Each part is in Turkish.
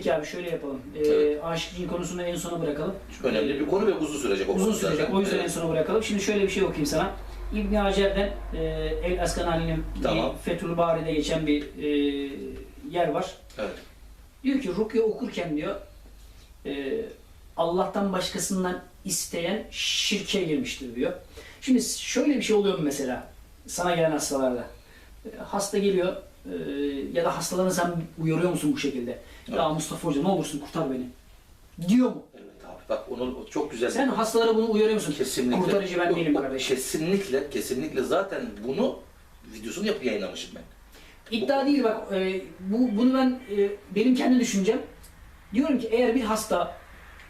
Peki abi şöyle yapalım. Ee, Evet. Aşık cin konusunu en sona bırakalım. Önemli bir konu ve uzun sürecek o Uzun sürecek. zaten. O yüzden Evet. en sona bırakalım. Şimdi şöyle bir şey okuyayım sana. İbn Hacer'den e, El Askanani'nin Tamam. Fethül Bari'de geçen bir e, yer var. Evet. Diyor ki Rukiye okurken diyor e, Allah'tan başkasından isteyen şirke girmiştir diyor. Şimdi şöyle bir şey oluyor mu mesela sana gelen hastalarda? E, Hasta geliyor e, ya da hastalarını sen uyarıyor musun bu şekilde? Ya Evet. Mustafa Hoca ne olursun kurtar beni. Diyor mu? Evet abi bak onu çok güzel. Sen hastalara bunu uyarıyor musun? kesinlikle. Kurtarıcı ben değilim kardeşim. Kesinlikle, kesinlikle zaten bunu videosunu yapıp yayınlamışım ben. İddia değil bak. e, bu bunu ben e, benim kendi düşüncem. Diyorum ki eğer bir hasta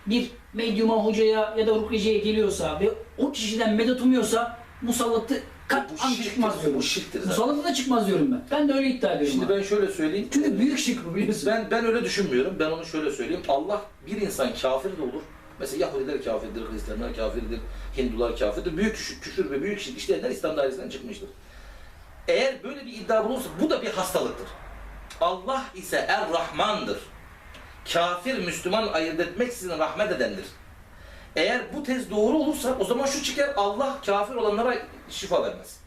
bir medyuma, hocaya ya da rukyeciye geliyorsa ve o kişiden medet umuyorsa musallatı kat'an şirktir, çıkmaz diyorum. Bu şirktir zaten. Musallatı da çıkmaz diyorum ben. Ben de öyle iddia ediyorum. Şimdi abi. ben şöyle söyleyeyim. Çünkü büyük şirk bu biliyorsun. Ben ben öyle düşünmüyorum. Ben onu şöyle söyleyeyim. Allah bir insan kafir de olur. Mesela Yahudiler kafirdir, Hristiyanlar kafirdir, Hindular kafirdir. Büyük küfür, küfür ve büyük şirk işleyenler İslam dairesinden çıkmıştır. Eğer böyle bir iddia bulunursa bu da bir hastalıktır. Allah ise Er-Rahman'dır. Kafir, Müslüman ayırt etmeksizin rahmet edendir. Eğer bu tez doğru olursa o zaman şu çıkar Allah kafir olanlara şifa vermez.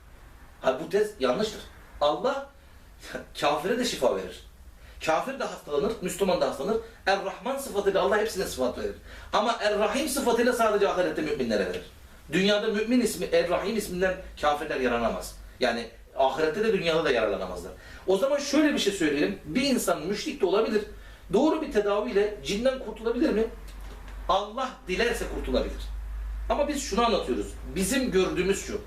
Ha bu tez yanlıştır. Allah kafire de şifa verir. Kafir de hastalanır, Müslüman da hastalanır. Er-Rahman sıfatıyla Allah hepsine sıfat verir. Ama Er-Rahim sıfatıyla sadece ahirette müminlere verir. Dünyada mümin ismi, Er-Rahim isminden kafirler yaranamaz. Yani ahirette de dünyada da yararlanamazlar. O zaman şöyle bir şey söyleyelim. Bir insan müşrik de olabilir. Doğru bir tedaviyle cinden kurtulabilir mi? Allah dilerse kurtulabilir. Ama biz şunu anlatıyoruz. Bizim gördüğümüz şu.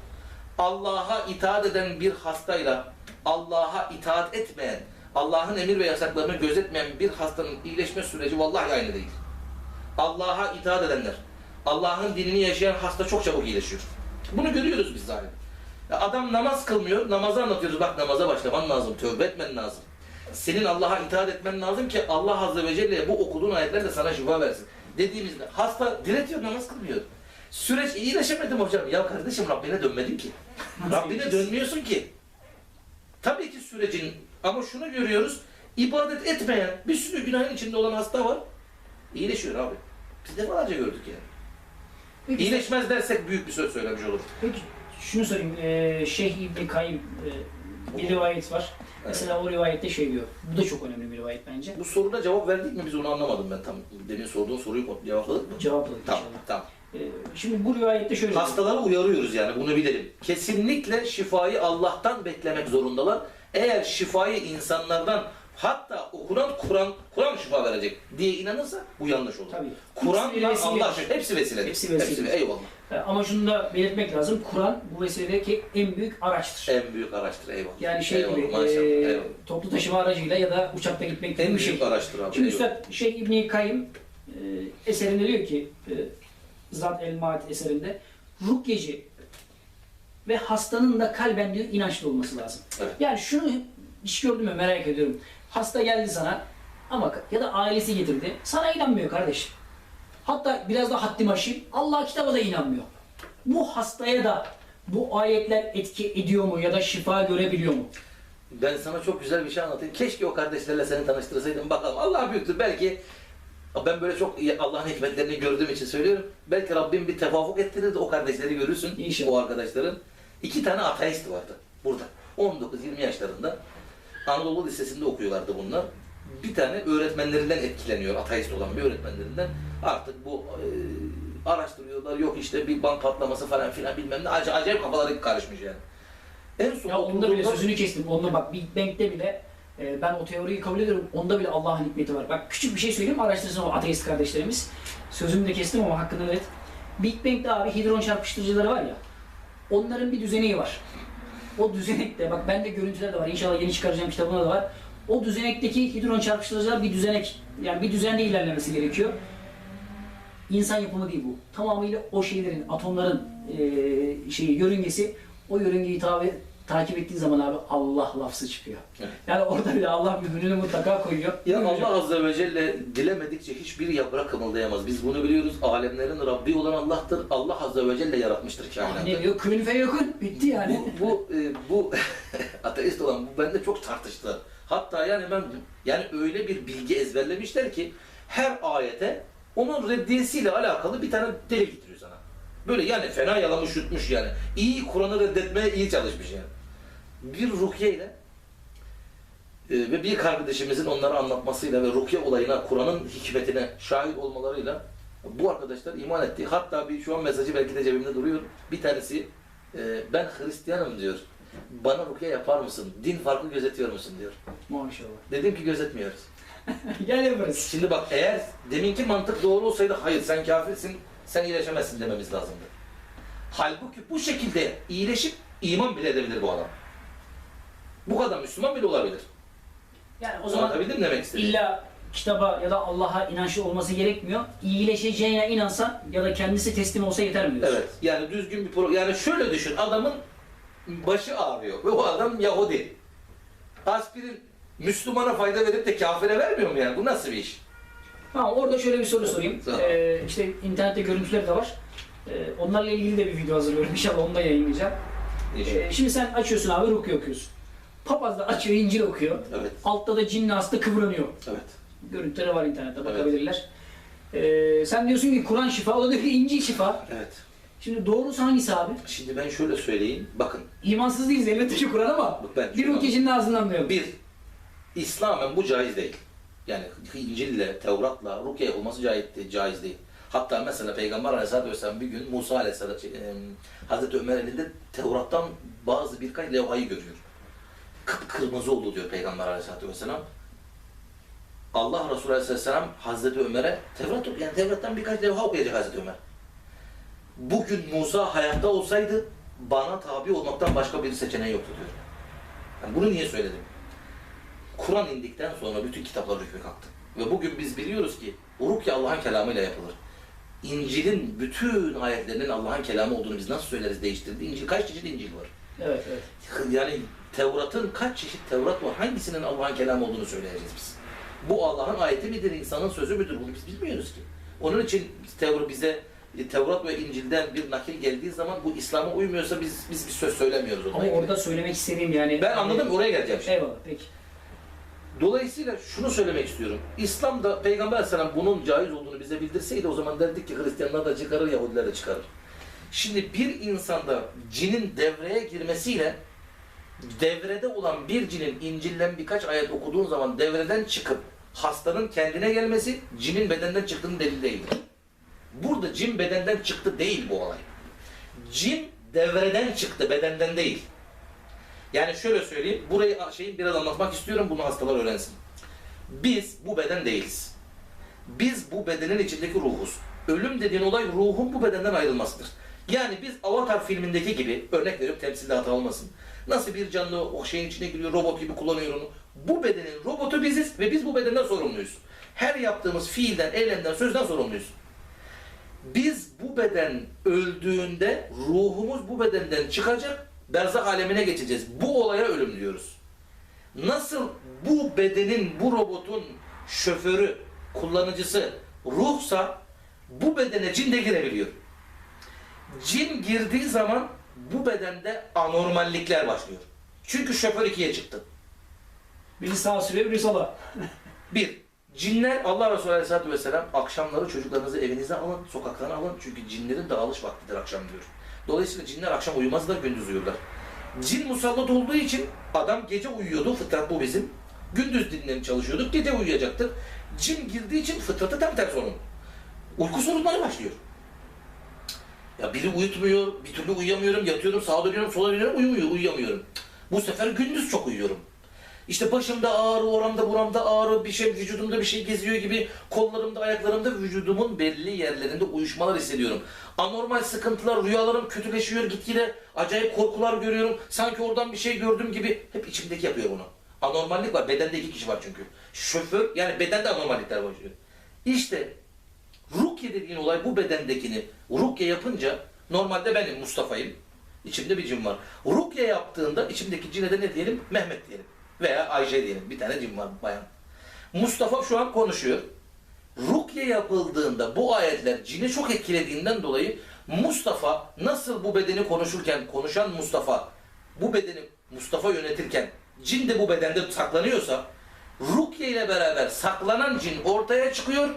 Allah'a itaat eden bir hastayla Allah'a itaat etmeyen, Allah'ın emir ve yasaklarını gözetmeyen bir hastanın iyileşme süreci vallahi aynı değil. Allah'a itaat edenler, Allah'ın dinini yaşayan hasta çok çabuk iyileşiyor. Bunu görüyoruz biz zaten. Adam namaz kılmıyor, namazı anlatıyoruz. Bak namaza başlaman lazım, tövbe etmen lazım. Senin Allah'a itaat etmen lazım ki Allah Azze ve Celle bu okuduğun ayetlerle sana şifa versin. Dediğimizde hasta diretiyor, namaz kılmıyor. Süreç iyileşemedim hocam. Ya kardeşim Rabbine dönmedin ki. Rabbine dönmüyorsun ki. Tabii ki sürecin ama şunu görüyoruz. ibadet etmeyen bir sürü günahın içinde olan hasta var. İyileşiyor abi. Biz defalarca gördük yani. Peki, İyileşmez dersek büyük bir söz söylemiş oluruz. peki şunu sorayım. E, Şeyh İbni Kayyım e, bir rivayet var. Mesela o rivayette şey diyor. Bu da çok önemli bir rivayet bence. Bu soruna cevap verdik mi biz onu anlamadım ben tam. Demin sorduğun soruyu cevapladık mı? Cevapladık Tamam, inşallah. tamam. E, şimdi bu rivayette şöyle diyor. Hastaları uyarıyoruz yani bunu bilelim. Kesinlikle şifayı Allah'tan beklemek zorundalar. Eğer şifayı insanlardan hatta okunan Kur'an Kur'an şifa verecek diye inanırsa bu yanlış olur. Tabii. Kur'an'la Hepsi vesile. Allah şifa hepsi vesile. Hepsi vesile. eyvallah. E, Ama şunu da belirtmek lazım. Kur'an bu vesiledeki en büyük araçtır. En büyük araçtır eyvallah. Yani şey eyvallah, gibi maşallah, e, eyvallah. toplu taşıma aracıyla ya da uçakta gitmek gibi En bir şey. büyük araçtır abi. Şimdi eyvallah. Üstad Şeyh İbni Kayyım e, eserinde diyor ki e, Zat el Maat eserinde rukyeci ve hastanın da kalben diyor inançlı olması lazım. Evet. Yani şunu hiç gördüm mü merak ediyorum. Hasta geldi sana ama ya da ailesi getirdi. Sana inanmıyor kardeşim. Hatta biraz da haddim aşayım. Allah kitaba da inanmıyor. Bu hastaya da bu ayetler etki ediyor mu ya da şifa görebiliyor mu? Ben sana çok güzel bir şey anlatayım. Keşke o kardeşlerle seni tanıştırsaydım. Bakalım Allah büyüktür. Belki ben böyle çok Allah'ın hikmetlerini gördüğüm için söylüyorum. Belki Rabbim bir tevafuk ettirir de o kardeşleri görürsün. İnşallah. O arkadaşların. İki tane ateist vardı burada. 19-20 yaşlarında. Anadolu Lisesi'nde okuyorlardı bunlar. Bir tane öğretmenlerinden etkileniyor. Ateist olan bir öğretmenlerinden. Artık bu e, araştırıyorlar. Yok işte bir bank patlaması falan filan bilmem ne. Acayip, acayip kafaları karışmış yani. En son Ya onda bile sözünü kestim. Onda bak Big Bang'de bile e, ben o teoriyi kabul ediyorum. Onda bile Allah'ın hikmeti var. Bak küçük bir şey söyleyeyim araştırsın o ateist kardeşlerimiz. Sözümü de kestim ama hakkını evet. Big Bang'de abi hidron çarpıştırıcıları var ya. Onların bir düzeneği var. O düzenekte bak bende görüntüler de var. İnşallah yeni çıkaracağım kitabına da var. O düzenekteki hidron çarpıştırıcılar bir düzenek. Yani bir düzende ilerlemesi gerekiyor. İnsan yapımı değil bu. Tamamıyla o şeylerin, atomların eee şeyi, yörüngesi. O yörüngeyi tabi, takip ettiğin zaman abi Allah lafzı çıkıyor. Evet. Yani orada bile Allah ürünü mutlaka koyuyor. Ya hocam. Allah Azze ve Celle dilemedikçe hiçbir yaprak kımıldayamaz. Biz bunu biliyoruz. Alemlerin Rabbi olan Allah'tır. Allah Azze ve Celle yaratmıştır kainatı. Ne diyor? Kün fe yakın. Bitti yani. Bu, bu, e, bu ateist olan bu bende çok tartıştı. Hatta yani ben yani öyle bir bilgi ezberlemişler ki her ayete onun reddiyesiyle alakalı bir tane delil getiriyor sana. Böyle yani fena yalamış yutmuş yani. İyi Kur'an'ı reddetmeye iyi çalışmış yani. Bir rukiye ile e, ve bir kardeşimizin onları anlatmasıyla ve rukiye olayına, Kur'an'ın hikmetine şahit olmalarıyla bu arkadaşlar iman etti. Hatta bir şu an mesajı belki de cebimde duruyor. Bir tanesi e, ben Hristiyanım diyor. Bana rukiye yapar mısın? Din farkı gözetiyor musun diyor. Maşallah. Dedim ki gözetmiyoruz. Gel yaparız. Şimdi bak eğer deminki mantık doğru olsaydı hayır sen kafirsin, sen iyileşemezsin dememiz lazımdı. Halbuki bu şekilde iyileşip iman bile edebilir bu adam. Bu kadar Müslüman bile olabilir. Yani o zaman Anlatabildim demek istediğimi? illa kitaba ya da Allah'a inançlı olması gerekmiyor. İyileşeceğine inansa ya da kendisi teslim olsa yeter mi diyorsun? Evet. Yani düzgün bir pro yani şöyle düşün adamın başı ağrıyor ve o adam Yahudi. Aspirin Müslümana fayda verip de kafire vermiyor mu yani? Bu nasıl bir iş? Ha, orada şöyle bir soru sorayım. Tamam. Ee, işte internette görüntüleri de var. Ee, onlarla ilgili de bir video hazırlıyorum. İnşallah onu da yayınlayacağım. Ee, şimdi sen açıyorsun abi rukiye okuyorsun. Papaz da açıyor İncil okuyor. Evet. Altta da cinli hasta kıvranıyor. Evet. Görüntüleri var internette bakabilirler. Ee, sen diyorsun ki Kur'an şifa, o da diyor ki İncil şifa. Evet. Şimdi doğrusu hangisi abi? Şimdi ben şöyle söyleyeyim. Bakın. İmansız değiliz elbette ki Kur'an ama Bak ben bir rukiyecinin ağzından duyalım. Bir, İslam'ın bu caiz değil. Yani İncil'le, Tevrat'la rukiye olması caiz değil. Caiz değil. Hatta mesela Peygamber Aleyhisselatü Vesselam bir gün Musa Aleyhisselatü e, Hazreti Ömer elinde Tevrat'tan bazı birkaç levhayı görüyor. Kıpkırmızı oldu diyor Peygamber Aleyhisselatü Vesselam. Allah Resulü Aleyhisselam Hazreti Ömer'e Tevrat yani Tevrat'tan birkaç levha okuyacak Hazreti Ömer. Bugün Musa hayatta olsaydı bana tabi olmaktan başka bir seçeneği yoktu diyor. Yani bunu niye söyledim? Kur'an indikten sonra bütün kitaplar hükmü kalktı. Ve bugün biz biliyoruz ki rukiye Allah'ın kelamıyla yapılır. İncil'in bütün ayetlerinin Allah'ın kelamı olduğunu biz nasıl söyleriz değiştirdi? İncil kaç çeşit İncil var? Evet, evet. Yani Tevrat'ın kaç çeşit Tevrat var? Hangisinin Allah'ın kelamı olduğunu söyleyeceğiz biz. Bu Allah'ın ayeti midir, insanın sözü müdür? Bunu biz bilmiyoruz ki. Onun için Tevrat bize Tevrat ve İncil'den bir nakil geldiği zaman bu İslam'a uymuyorsa biz biz bir söz söylemiyoruz onunla Ama ilgili. orada söylemek istediğim yani... Ben anladım oraya geleceğim şimdi. Eyvallah, peki. Dolayısıyla şunu söylemek istiyorum. İslam'da Peygamber Aleyhisselam bunun caiz olduğunu bize bildirseydi o zaman derdik ki Hristiyanlar da çıkarır, Yahudiler de çıkarır. Şimdi bir insanda cinin devreye girmesiyle devrede olan bir cinin İncil'den birkaç ayet okuduğun zaman devreden çıkıp hastanın kendine gelmesi cinin bedenden çıktığının delili değildir. Burada cin bedenden çıktı değil bu olay. Cin devreden çıktı, bedenden değil. Yani şöyle söyleyeyim, burayı şeyin biraz anlatmak istiyorum, bunu hastalar öğrensin. Biz bu beden değiliz. Biz bu bedenin içindeki ruhuz. Ölüm dediğin olay ruhun bu bedenden ayrılmasıdır. Yani biz Avatar filmindeki gibi, örnek veriyorum temsilde hata olmasın. Nasıl bir canlı o şeyin içine giriyor, robot gibi kullanıyor onu. Bu bedenin robotu biziz ve biz bu bedenden sorumluyuz. Her yaptığımız fiilden, eylemden, sözden sorumluyuz. Biz bu beden öldüğünde ruhumuz bu bedenden çıkacak, berzak alemine geçeceğiz. Bu olaya ölüm diyoruz. Nasıl bu bedenin, bu robotun şoförü, kullanıcısı ruhsa bu bedene cin de girebiliyor. Cin girdiği zaman bu bedende anormallikler başlıyor. Çünkü şoför ikiye çıktı. Biri sağa sürüyor, biri sola. Bir, cinler Allah Resulü Aleyhisselatü Vesselam akşamları çocuklarınızı evinize alın, sokaktan alın. Çünkü cinlerin dağılış vaktidir akşam diyor. Dolayısıyla cinler akşam uyumazlar, gündüz uyurlar. Cin musallat olduğu için adam gece uyuyordu, fıtrat bu bizim. Gündüz dinlenip çalışıyorduk, gece uyuyacaktır. Cin girdiği için fıtratı tam tersi onun. Uyku sorunları başlıyor. Ya biri uyutmuyor, bir türlü uyuyamıyorum, yatıyorum, sağa dönüyorum, sola dönüyorum, uyumuyor, uyuyamıyorum. Bu sefer gündüz çok uyuyorum. İşte başımda ağrı, oramda buramda ağrı, bir şey vücudumda bir şey geziyor gibi, kollarımda, ayaklarımda, vücudumun belli yerlerinde uyuşmalar hissediyorum. Anormal sıkıntılar, rüyalarım kötüleşiyor gitgide, acayip korkular görüyorum, sanki oradan bir şey gördüm gibi, hep içimdeki yapıyor bunu. Anormallik var, bedende iki kişi var çünkü. Şoför, yani bedende anormallikler başlıyor. İşte Rukye dediğin olay bu bedendekini rukye yapınca normalde benim Mustafa'yım. İçimde bir cin var. Rukye yaptığında içimdeki cine de ne diyelim? Mehmet diyelim. Veya Ayşe diyelim. Bir tane cin var bayan. Mustafa şu an konuşuyor. Rukye yapıldığında bu ayetler cini çok etkilediğinden dolayı Mustafa nasıl bu bedeni konuşurken konuşan Mustafa bu bedeni Mustafa yönetirken cin de bu bedende saklanıyorsa Rukiye ile beraber saklanan cin ortaya çıkıyor.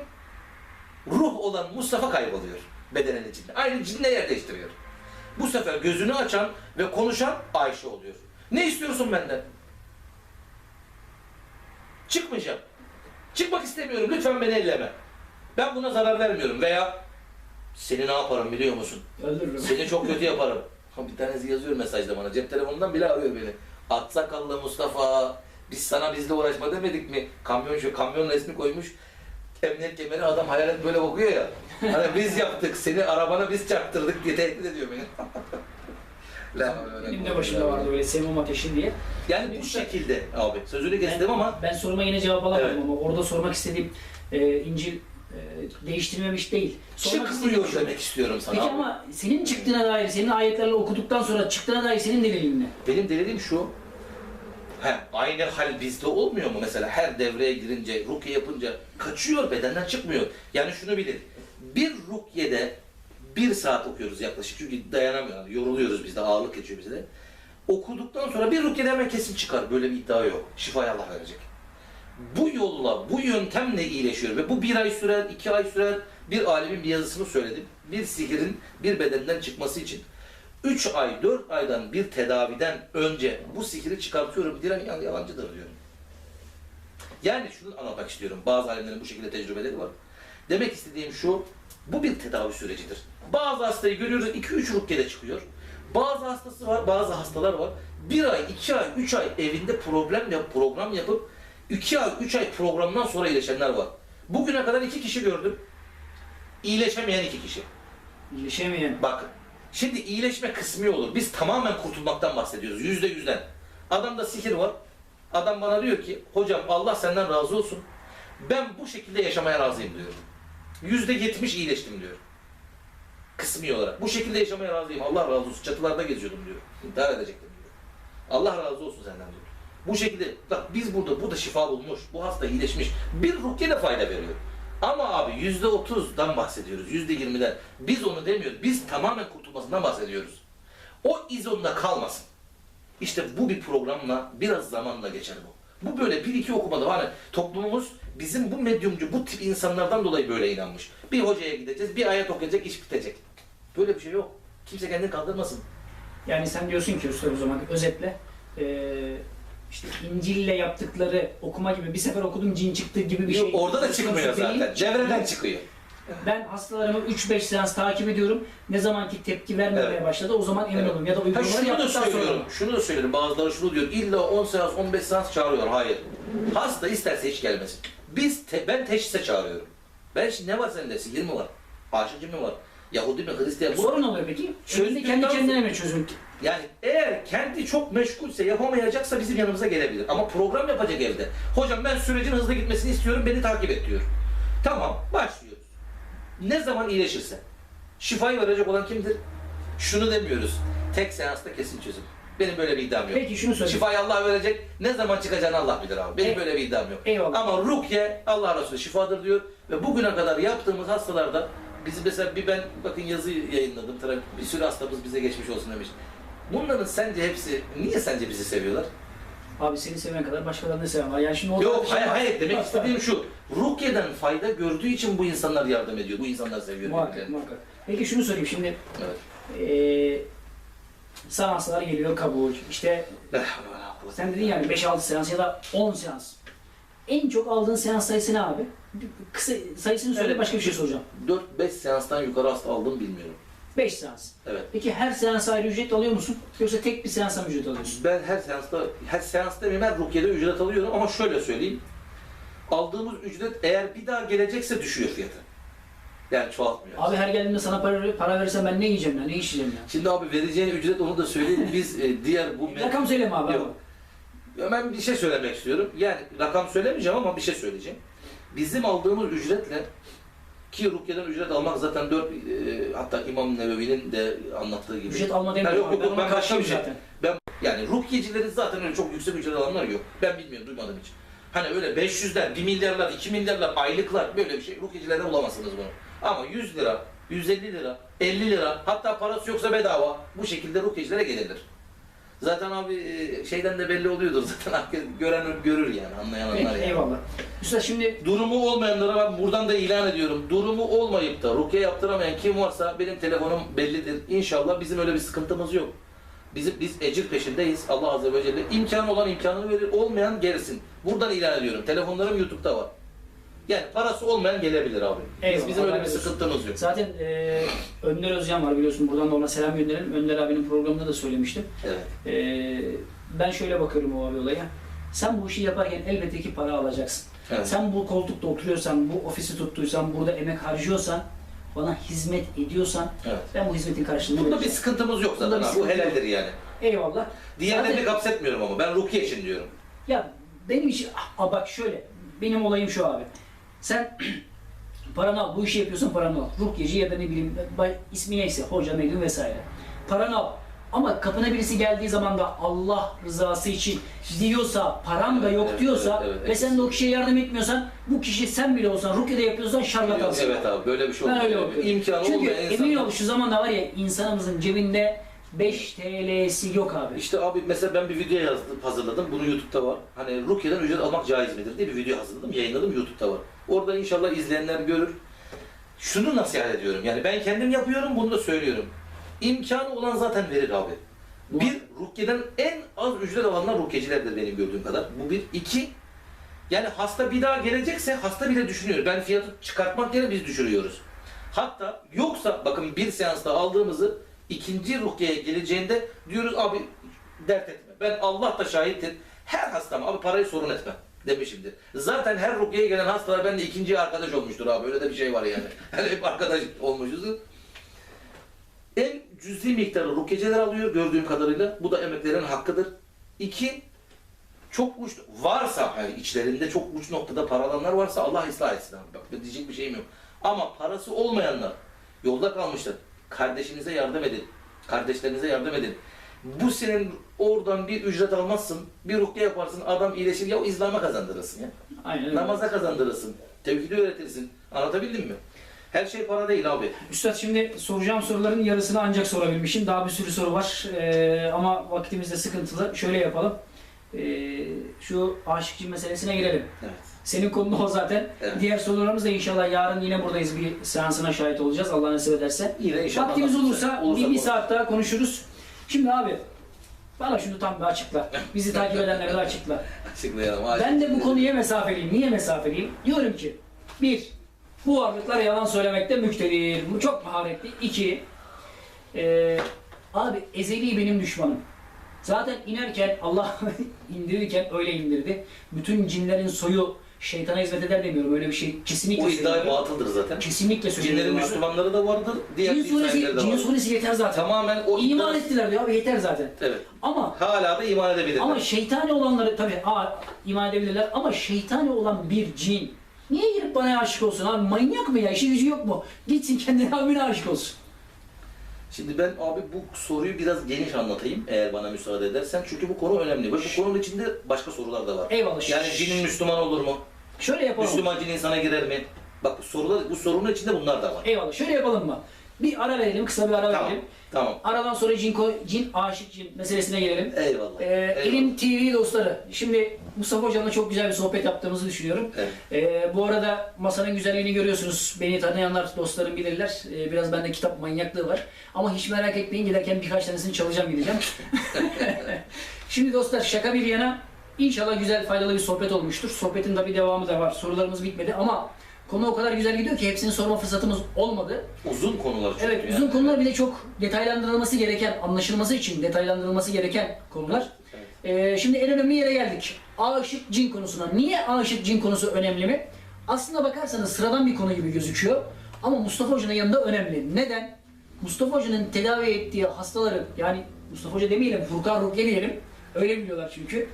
Ruh olan Mustafa kayboluyor bedenin içinde. Aynı cinle yer değiştiriyor. Bu sefer gözünü açan ve konuşan Ayşe oluyor. Ne istiyorsun benden? Çıkmayacağım. Çıkmak istemiyorum. Lütfen beni elleme. Ben buna zarar vermiyorum. Veya seni ne yaparım biliyor musun? Öldürürüm. Seni çok kötü yaparım. Bir tanesi yazıyor mesajda bana. Cep telefonundan bile arıyor beni. At sakallı Mustafa. Biz sana bizle uğraşma demedik mi? Kamyon şu kamyon resmi koymuş. Emniyet kemeri adam hayalet böyle bakıyor ya. Hani biz yaptık, seni arabana biz çarptırdık diye tehdit ediyor beni. La Benim de başımda vardı böyle Semum Ateşi diye. Yani bu şekilde abi. Sözünü kestim ama Ben soruma yine cevap alamadım Evet. ama orada sormak istediğim e, İncil e, değiştirmemiş değil. Sormak çıkmıyor demek istiyorum sana Peki abi. ama senin çıktığına dair, senin ayetlerle okuduktan sonra çıktığına dair senin delilin ne? Benim deliliğim şu. He, aynı hal bizde olmuyor mu mesela her devreye girince, rukiye yapınca kaçıyor bedenden çıkmıyor. Yani şunu bilin. Bir rukyede bir saat okuyoruz yaklaşık çünkü dayanamıyor. Yoruluyoruz biz de ağırlık geçiyor bize de. Okuduktan sonra bir rukyede hemen kesin çıkar. Böyle bir iddia yok. Şifayı Allah verecek. Bu yolla, bu yöntemle iyileşiyor ve bu bir ay sürer, iki ay sürer. Bir alemin bir yazısını söyledim. Bir sihirin bir bedenden çıkması için 3 ay, 4 aydan bir tedaviden önce bu sihiri çıkartıyorum diyen yan- yalancıdır diyorum. Yani şunu anlatmak istiyorum. Bazı alemlerin bu şekilde tecrübeleri var. Demek istediğim şu, bu bir tedavi sürecidir. Bazı hastayı görüyoruz 2-3 rukyede çıkıyor. Bazı hastası var, bazı hastalar var. Bir ay, iki ay, üç ay evinde problem yap, program yapıp iki ay, üç ay programdan sonra iyileşenler var. Bugüne kadar iki kişi gördüm. İyileşemeyen iki kişi. İyileşemeyen. Bakın. Şimdi iyileşme kısmı olur. Biz tamamen kurtulmaktan bahsediyoruz. Yüzde yüzden. Adamda sihir var. Adam bana diyor ki hocam Allah senden razı olsun. Ben bu şekilde yaşamaya razıyım diyor. Yüzde yetmiş iyileştim diyor. Kısmi olarak. Bu şekilde yaşamaya razıyım. Allah razı olsun. Çatılarda geziyordum diyor. İntihar edecektim diyor. Allah razı olsun senden diyor. Bu şekilde bak biz burada bu da şifa bulmuş. Bu hasta iyileşmiş. Bir rukiye de fayda veriyor. Ama abi yüzde otuzdan bahsediyoruz. Yüzde yirmiden. Biz onu demiyoruz. Biz tamamen kurtulmasından bahsediyoruz. O iz onda kalmasın. İşte bu bir programla biraz zamanla geçer bu. Bu böyle bir iki okumada var. Toplumumuz bizim bu medyumcu, bu tip insanlardan dolayı böyle inanmış. Bir hocaya gideceğiz, bir ayet okuyacak, iş bitecek. Böyle bir şey yok. Kimse kendini kandırmasın. Yani sen diyorsun ki usta o zaman özetle e, işte İncil'le yaptıkları okuma gibi bir sefer okudum cin çıktı gibi bir şey. orada da çıkmıyor konusu değil. zaten. Devreden çıkıyor. Ben hastalarımı 3-5 seans takip ediyorum. Ne zamanki tepki vermemeye Evet. başladı o zaman emin Evet. olun. Ya da Ha uygulamaları şunu da yaptıktan sonra. söylüyorum, şunu da söylüyorum. Bazıları şunu diyor, illa 10 seans, 15 seans çağırıyor. Hayır. Hasta isterse hiç gelmesin. Biz, te- ben teşhise çağırıyorum. Ben şimdi ne var sende? Sihir mi var? Aşıcı mı var? Yahudi mi, Hristiyan mı? Sorun oluyor peki? Çözdükten kendi kendine mi çözüm? Yani eğer kendi çok meşgulse yapamayacaksa bizim yanımıza gelebilir. Ama program yapacak evde. Hocam ben sürecin hızlı gitmesini istiyorum beni takip et diyor. Tamam başlıyoruz. Ne zaman iyileşirse. Şifayı verecek olan kimdir? Şunu demiyoruz. Tek seansta kesin çözüm. Benim böyle bir iddiam yok. Peki şunu söyle. Şifayı Allah verecek. Ne zaman çıkacağını Allah bilir abi. Benim E- böyle bir iddiam yok. Eyvallah. Ama rukiye Allah Resulü şifadır diyor. Ve bugüne kadar yaptığımız hastalarda bizi mesela bir ben bakın yazı yayınladım. Bir sürü hastamız bize geçmiş olsun demiş. Bunların sence hepsi niye sence bizi seviyorlar? Abi seni seven kadar başkalarını seven var. Yani şimdi orada Yok bir şey hayır var. hayır demek istediğim şu. Rukiye'den fayda gördüğü için bu insanlar yardım ediyor. Bu insanlar seviyor. Muhakkak birbirlerini. muhakkak. Peki şunu sorayım şimdi. Evet. Eee sana hastalar geliyor kabul. İşte La havle ve la kuvvete sen dedin yani 5-6 seans ya da 10 seans. En çok aldığın seans sayısı ne abi? Kısa sayısını söyle Evet. başka bir şey soracağım. 4-5 seanstan yukarı hasta aldım bilmiyorum. 5 seans. Evet. Peki her seansa ayrı ücret alıyor musun? Yoksa tek bir seansa mı ücret alıyorsun? Ben her seansta, her seans demeyeyim her rukiye'de ücret alıyorum ama şöyle söyleyeyim. Aldığımız ücret eğer bir daha gelecekse düşüyor fiyatı. Yani çoğaltmıyor. Abi her geldiğimde sana para, para verirsen ben ne yiyeceğim ya? Ne içeceğim ya? Şimdi abi vereceğin ücret onu da söyleyeyim. Biz e, diğer bu... Rakam söyleme abi. Yok. Ben bir şey söylemek istiyorum. Yani rakam söylemeyeceğim ama bir şey söyleyeceğim. Bizim aldığımız ücretle ki Rukiye'den ücret almak zaten dört e, hatta İmam Nevevi'nin de anlattığı gibi. Ücret alma demiyorum. yok yok yok ben başka bir şey. karşıyım Ben yani Rukiyecilerin zaten öyle çok yüksek ücret alanlar yok. Ben bilmiyorum duymadım hiç. Hani öyle 500'ler, 1 milyarlar, 2 milyarlar, aylıklar böyle bir şey Rukiyecilerde bulamazsınız bunu. Ama 100 lira, 150 lira, 50 lira hatta parası yoksa bedava bu şekilde Rukiyecilere gelinir. Zaten abi e, şeyden de belli oluyordur zaten. Gören görür yani anlayan Peki, anlar yani. eyvallah. Üstad şimdi Durumu olmayanlara ben buradan da ilan ediyorum. Durumu olmayıp da rukiye yaptıramayan kim varsa benim telefonum bellidir. İnşallah bizim öyle bir sıkıntımız yok. Bizim biz ecir peşindeyiz. Allah azze ve celle imkanı olan imkanını verir, olmayan gerisin. Buradan ilan ediyorum. Telefonlarım YouTube'da var. Yani parası olmayan gelebilir abi. Biz, Eyvallah, bizim öyle bir olsun. sıkıntımız yok. zaten e, Önder Özcan var biliyorsun. Buradan da ona selam gönderelim. Önder abinin programında da söylemiştim. Evet. E, ben şöyle bakıyorum o abi olaya. Sen bu işi yaparken elbette ki para alacaksın. Evet. Sen bu koltukta oturuyorsan, bu ofisi tuttuysan, burada emek harcıyorsan, bana hizmet ediyorsan Evet. ben bu hizmetin karşılığını Bunda bir vereceğim. sıkıntımız yok Bunda zaten. bir abi. Bu sıkıntı helaldir yani. Eyvallah. Diğerlerini Zaten- kapsetmiyorum ama ben rukiye için diyorum. Ya benim için, ah, bak şöyle, benim olayım şu abi. Sen paranı al, bu işi yapıyorsun paranı al. Rukyeci ya da ne bileyim, ismi neyse, hoca, medyum vesaire. Paranı al. Ama kapına birisi geldiği zaman da Allah rızası için diyorsa, param da yok evet, diyorsa evet, evet. ve sen de o kişiye yardım etmiyorsan, bu kişi sen bile olsan, rukyede yapıyorsan şarlatansın. Evet abi böyle bir şey Ben olmaz. öyle bakıyorum. İmkanı Çünkü emin ol şu zamanda var ya insanımızın cebinde 5 TL'si yok abi. İşte abi mesela ben bir video yazdım, hazırladım. Bunu YouTube'da var. Hani Rukiye'den ücret almak caiz midir diye bir video hazırladım, yayınladım YouTube'da var. Orada inşallah izleyenler görür. Şunu nasihat ediyorum. Yani ben kendim yapıyorum, bunu da söylüyorum. İmkanı olan zaten verir abi. Bu- Bir, Rukiye'den en az ücret alanlar Rukiyecilerdir benim gördüğüm kadar. Bu bir. iki yani hasta bir daha gelecekse hasta bile düşünüyor. Ben fiyatı çıkartmak yerine biz düşürüyoruz. Hatta yoksa bakın bir seansta aldığımızı ikinci ruhiyeye geleceğinde diyoruz abi dert etme. Ben Allah da şahittir. Her hastam abi parayı sorun etme demişimdir. Zaten her ruhiyeye gelen hastalar benimle ikinci arkadaş olmuştur abi. Öyle de bir şey var yani. Hep arkadaş olmuşuz. En cüzi miktarı rukyeciler alıyor gördüğüm kadarıyla. Bu da emeklerin hakkıdır. İki, çok uç varsa hani içlerinde çok uç noktada para alanlar varsa Allah ıslah etsin abi. Bak diyecek bir şeyim yok. Ama parası olmayanlar yolda kalmışlar. Kardeşinize yardım edin. Kardeşlerinize yardım edin. Bu senin oradan bir ücret almazsın. Bir rukiye yaparsın. Adam iyileşir. Ya İslam'a kazandırırsın ya. Aynen. Namaza kazandırırsın. Tevhidi öğretirsin. Anlatabildim mi? Her şey para değil abi. Üstad şimdi soracağım soruların yarısını ancak sorabilmişim. Daha bir sürü soru var Ee, ama vaktimiz de sıkıntılı. Şöyle yapalım. Ee, şu aşıkçı meselesine girelim. Evet. Senin konun o zaten. Evet. Diğer sorularımız da inşallah yarın yine buradayız. Bir seansına şahit olacağız. Allah nasip ederse. Yine inşallah. Vaktimiz olursa, Olursa bir, bir saat daha konuşuruz. Şimdi abi bana şunu tam bir açıkla. Bizi takip edenlere de açıkla. Açıklayalım. Ben de bu konuya mesafeliyim. Niye mesafeliyim? Diyorum ki, bir, bu varlıklar yalan söylemekte müktedir. Bu çok maharetli. İki, eee, abi ezeli benim düşmanım. Zaten inerken Allah indirirken öyle indirdi. Bütün cinlerin soyu şeytana hizmet eder demiyorum. Öyle bir şey kesinlikle O iddia batıldır zaten. Kesinlikle söylüyorum. Cinlerin abi. Müslümanları da vardır, diğer Cin suresi, sahipleri de cin vardır. suresi yeter zaten. Tamamen o İman iddia- ettiler diyor abi yeter zaten. Evet. Ama Hala da iman edebilirler. ama şeytani olanları tabii aa, iman edebilirler ama şeytani olan bir cin niye girip bana aşık olsun abi manyak mı ya işi gücü yok mu? Gitsin kendine abine aşık olsun. Şimdi ben abi bu soruyu biraz geniş anlatayım eğer bana müsaade edersen. Çünkü bu konu önemli ve bu konunun içinde başka sorular da var. Eyvallah. Yani cinin Müslüman olur mu? Şöyle yapalım. Müslüman cin insana girer mi? Bak sorular, bu sorunun içinde bunlar da var. Eyvallah. Şöyle yapalım mı? Bir ara verelim, kısa bir ara Tamam. verelim. Tamam. Aradan sonra cin, ko- cin aşık cin meselesine gelelim. Eyvallah. Ee, Eyvallah. Elim TV dostları. Şimdi Mustafa Hocam'la çok güzel bir sohbet yaptığımızı düşünüyorum. Evet. Ee, bu arada masanın güzelliğini görüyorsunuz. Beni tanıyanlar, dostlarım bilirler. Ee, biraz bende kitap manyaklığı var. Ama hiç merak etmeyin giderken birkaç tanesini çalacağım gideceğim. Şimdi dostlar şaka bir yana inşallah güzel faydalı bir sohbet olmuştur. Sohbetin de bir devamı da var. Sorularımız bitmedi ama konu o kadar güzel gidiyor ki hepsini sorma fırsatımız olmadı. Uzun konular çünkü. Evet yani. uzun konular bir de çok detaylandırılması gereken, anlaşılması için detaylandırılması gereken konular. Ee, şimdi en önemli yere geldik. Aşık cin konusuna. Niye aşık cin konusu önemli mi? Aslına bakarsanız sıradan bir konu gibi gözüküyor. Ama Mustafa Hoca'nın yanında önemli. Neden? Mustafa Hoca'nın tedavi ettiği hastaları, yani Mustafa Hoca demeyelim, Furkan Rukiye diyelim. Öyle biliyorlar çünkü.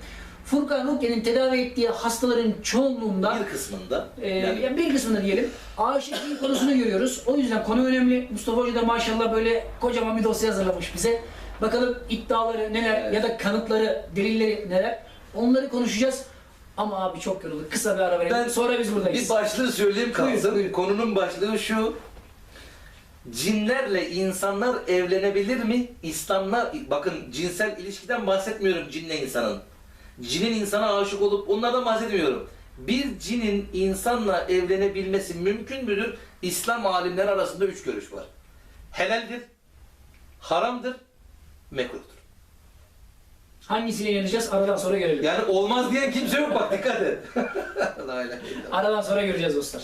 Furkan Rukiye'nin tedavi ettiği hastaların çoğunluğunda Bir kısmında ee, yani ya bir kısmını diyelim. Aşıklık konusunu görüyoruz. O yüzden konu önemli. Mustafa Hoca da maşallah böyle kocaman bir dosya hazırlamış bize. Bakalım iddiaları neler Evet. ya da kanıtları, delilleri neler. Onları konuşacağız. Ama abi çok yorulduk. Kısa bir ara verelim. Ben Sonra biz buradayız. bir başlığı söyleyeyim kalsın. Buyurun. Konunun başlığı şu. cinlerle insanlar evlenebilir mi? İslam'la bakın cinsel ilişkiden bahsetmiyorum cinle insanın. Cinin insana aşık olup onlardan bahsetmiyorum. Bir cinin insanla evlenebilmesi mümkün müdür? İslam alimleri arasında üç görüş var. Helaldir, haramdır, mekruhtur. Hangisiyle inanacağız? Aradan sonra görelim. Yani olmaz diyen kimse yok bak dikkat et. Aradan sonra göreceğiz dostlar.